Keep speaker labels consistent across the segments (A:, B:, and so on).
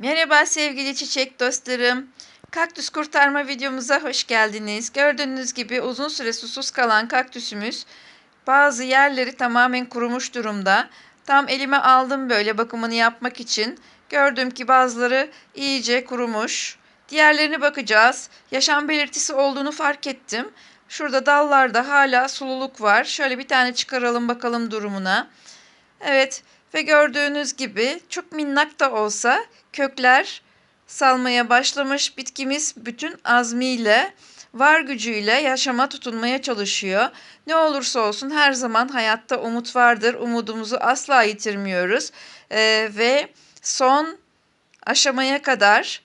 A: Merhaba sevgili çiçek dostlarım. Kaktüs kurtarma videomuza hoş geldiniz. Gördüğünüz gibi uzun süre susuz kalan kaktüsümüz bazı yerleri tamamen kurumuş durumda. Tam elime aldım böyle bakımını yapmak için. Gördüm ki bazıları iyice kurumuş. Diğerlerine bakacağız. Yaşam belirtisi olduğunu fark ettim. Şurada dallarda hala sululuk var. Şöyle bir tane çıkaralım bakalım durumuna. Evet ve gördüğünüz gibi çok minnak da olsa kökler salmaya başlamış. Bitkimiz bütün azmiyle, var gücüyle yaşama tutunmaya çalışıyor. Ne olursa olsun her zaman hayatta umut vardır. Umudumuzu asla yitirmiyoruz. Ee, ve son aşamaya kadar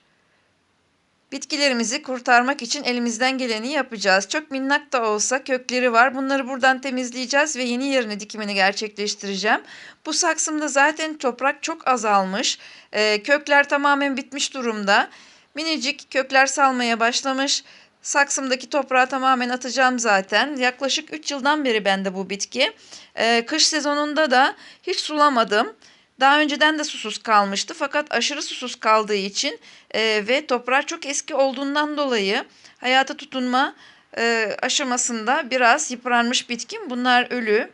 A: Bitkilerimizi kurtarmak için elimizden geleni yapacağız. Çok minnak da olsa kökleri var. Bunları buradan temizleyeceğiz ve yeni yerine dikimini gerçekleştireceğim. Bu saksımda zaten toprak çok azalmış. Ee, kökler tamamen bitmiş durumda. Minicik kökler salmaya başlamış. Saksımdaki toprağı tamamen atacağım zaten. Yaklaşık 3 yıldan beri bende bu bitki. Ee, kış sezonunda da hiç sulamadım. Daha önceden de susuz kalmıştı fakat aşırı susuz kaldığı için e, ve toprağı çok eski olduğundan dolayı hayata tutunma e, aşamasında biraz yıpranmış bitkim. Bunlar ölü.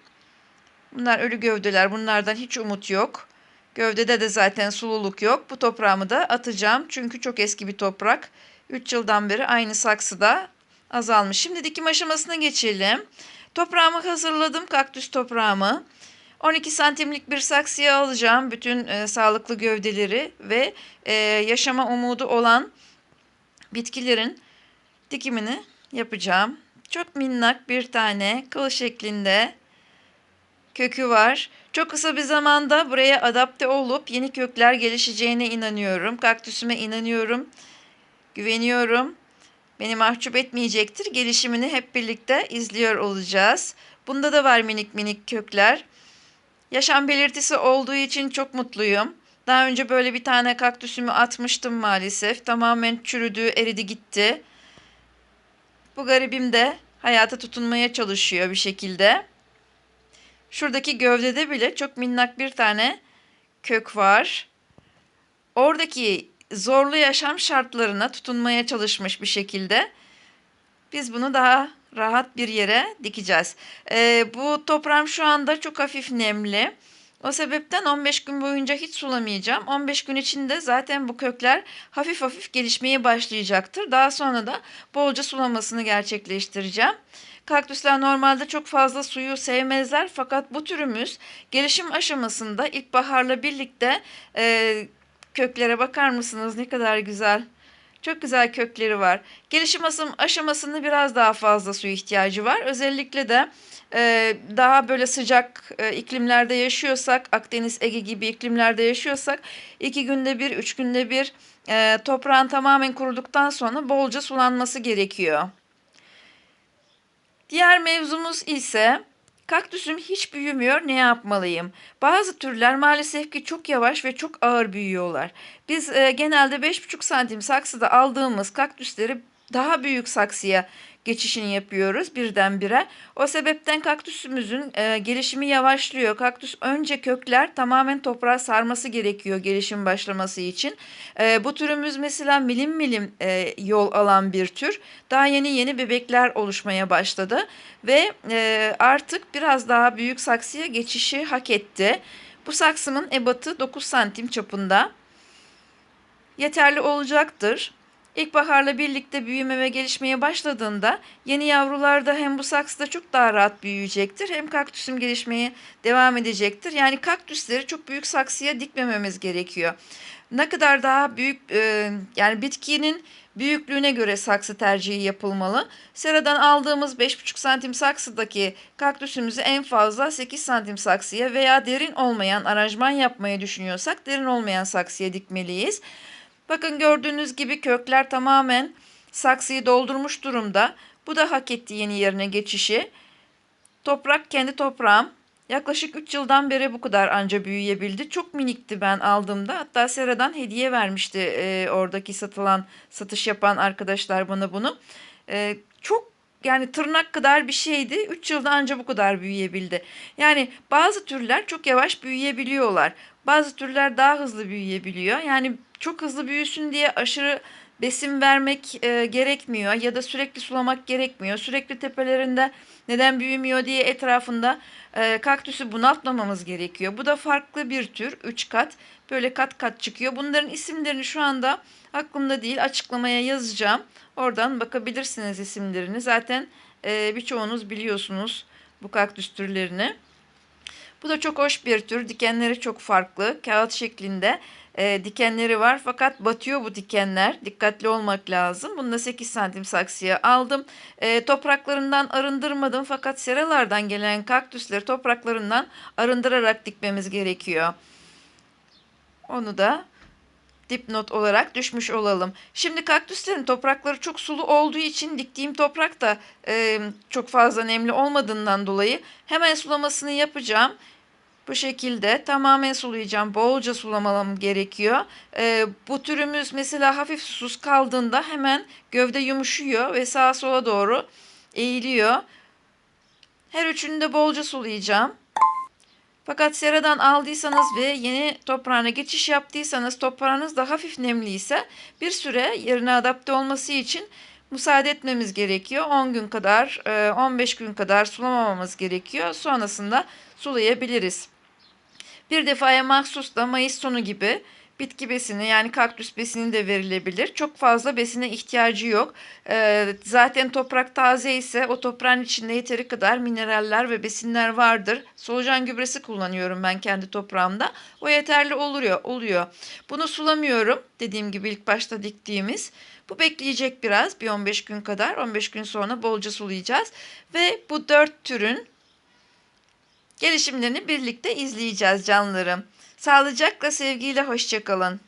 A: Bunlar ölü gövdeler. Bunlardan hiç umut yok. Gövdede de zaten sululuk yok. Bu toprağımı da atacağım. Çünkü çok eski bir toprak. 3 yıldan beri aynı saksıda azalmış. Şimdi dikim aşamasına geçelim. Toprağımı hazırladım. Kaktüs toprağımı. 12 santimlik bir saksıya alacağım bütün e, sağlıklı gövdeleri ve e, yaşama umudu olan bitkilerin dikimini yapacağım. Çok minnak bir tane kıl şeklinde kökü var. Çok kısa bir zamanda buraya adapte olup yeni kökler gelişeceğine inanıyorum. Kaktüsüme inanıyorum. Güveniyorum. Beni mahcup etmeyecektir. Gelişimini hep birlikte izliyor olacağız. Bunda da var minik minik kökler. Yaşam belirtisi olduğu için çok mutluyum. Daha önce böyle bir tane kaktüsümü atmıştım maalesef. Tamamen çürüdü, eridi gitti. Bu garibim de hayata tutunmaya çalışıyor bir şekilde. Şuradaki gövdede bile çok minnak bir tane kök var. Oradaki zorlu yaşam şartlarına tutunmaya çalışmış bir şekilde. Biz bunu daha rahat bir yere dikeceğiz. Ee, bu toprağım şu anda çok hafif nemli. O sebepten 15 gün boyunca hiç sulamayacağım. 15 gün içinde zaten bu kökler hafif hafif gelişmeye başlayacaktır. Daha sonra da bolca sulamasını gerçekleştireceğim. Kaktüsler normalde çok fazla suyu sevmezler fakat bu türümüz gelişim aşamasında ilkbaharla birlikte e, köklere bakar mısınız ne kadar güzel. Çok güzel kökleri var. Gelişim aşamasında biraz daha fazla su ihtiyacı var. Özellikle de e, daha böyle sıcak e, iklimlerde yaşıyorsak, Akdeniz, Ege gibi iklimlerde yaşıyorsak iki günde bir, üç günde bir e, toprağın tamamen kuruduktan sonra bolca sulanması gerekiyor. Diğer mevzumuz ise Kaktüsüm hiç büyümüyor, ne yapmalıyım? Bazı türler maalesef ki çok yavaş ve çok ağır büyüyorlar. Biz e, genelde 5,5 santim saksıda aldığımız kaktüsleri daha büyük saksıya geçişini yapıyoruz birdenbire. O sebepten kaktüsümüzün e, gelişimi yavaşlıyor. Kaktüs önce kökler tamamen toprağa sarması gerekiyor gelişim başlaması için. E, bu türümüz mesela milim milim e, yol alan bir tür. Daha yeni yeni bebekler oluşmaya başladı ve e, artık biraz daha büyük saksıya geçişi hak etti. Bu saksımın ebatı 9 santim çapında. Yeterli olacaktır. İlkbaharla birlikte büyüme ve gelişmeye başladığında yeni yavrular da hem bu saksıda çok daha rahat büyüyecektir hem kaktüsüm gelişmeye devam edecektir. Yani kaktüsleri çok büyük saksıya dikmememiz gerekiyor. Ne kadar daha büyük e, yani bitkinin büyüklüğüne göre saksı tercihi yapılmalı. Seradan aldığımız 5,5 santim saksıdaki kaktüsümüzü en fazla 8 santim saksıya veya derin olmayan aranjman yapmayı düşünüyorsak derin olmayan saksıya dikmeliyiz. Bakın gördüğünüz gibi kökler tamamen saksıyı doldurmuş durumda. Bu da hak etti yeni yerine geçişi. Toprak kendi toprağım. Yaklaşık 3 yıldan beri bu kadar anca büyüyebildi. Çok minikti ben aldığımda. Hatta Sera'dan hediye vermişti e, oradaki satılan, satış yapan arkadaşlar bana bunu. E, çok yani tırnak kadar bir şeydi. 3 yılda anca bu kadar büyüyebildi. Yani bazı türler çok yavaş büyüyebiliyorlar. Bazı türler daha hızlı büyüyebiliyor. Yani çok hızlı büyüsün diye aşırı besin vermek e, gerekmiyor ya da sürekli sulamak gerekmiyor. Sürekli tepelerinde neden büyümüyor diye etrafında e, kaktüsü bunaltmamamız gerekiyor. Bu da farklı bir tür. 3 kat böyle kat kat çıkıyor. Bunların isimlerini şu anda aklımda değil açıklamaya yazacağım. Oradan bakabilirsiniz isimlerini. Zaten e, birçoğunuz biliyorsunuz bu kaktüs türlerini. Bu da çok hoş bir tür. Dikenleri çok farklı. Kağıt şeklinde e, dikenleri var. Fakat batıyor bu dikenler. Dikkatli olmak lazım. Bunu da 8 santim saksıya aldım. E, topraklarından arındırmadım. Fakat seralardan gelen kaktüsleri topraklarından arındırarak dikmemiz gerekiyor. Onu da dipnot olarak düşmüş olalım. Şimdi kaktüslerin toprakları çok sulu olduğu için diktiğim toprak da e, çok fazla nemli olmadığından dolayı hemen sulamasını yapacağım. Bu şekilde tamamen sulayacağım. Bolca sulamam gerekiyor. E, bu türümüz mesela hafif susuz kaldığında hemen gövde yumuşuyor ve sağa sola doğru eğiliyor. Her üçünü de bolca sulayacağım. Fakat seradan aldıysanız ve yeni toprağına geçiş yaptıysanız toprağınız da hafif nemliyse bir süre yerine adapte olması için müsaade etmemiz gerekiyor. 10 gün kadar, 15 gün kadar sulamamamız gerekiyor. Sonrasında sulayabiliriz. Bir defaya mahsus da Mayıs sonu gibi bitki besini yani kaktüs besini de verilebilir. Çok fazla besine ihtiyacı yok. Ee, zaten toprak taze ise o toprağın içinde yeteri kadar mineraller ve besinler vardır. Solucan gübresi kullanıyorum ben kendi toprağımda. O yeterli oluyor. oluyor. Bunu sulamıyorum. Dediğim gibi ilk başta diktiğimiz. Bu bekleyecek biraz bir 15 gün kadar. 15 gün sonra bolca sulayacağız. Ve bu dört türün gelişimlerini birlikte izleyeceğiz canlarım. Sağlıcakla sevgiyle hoşçakalın.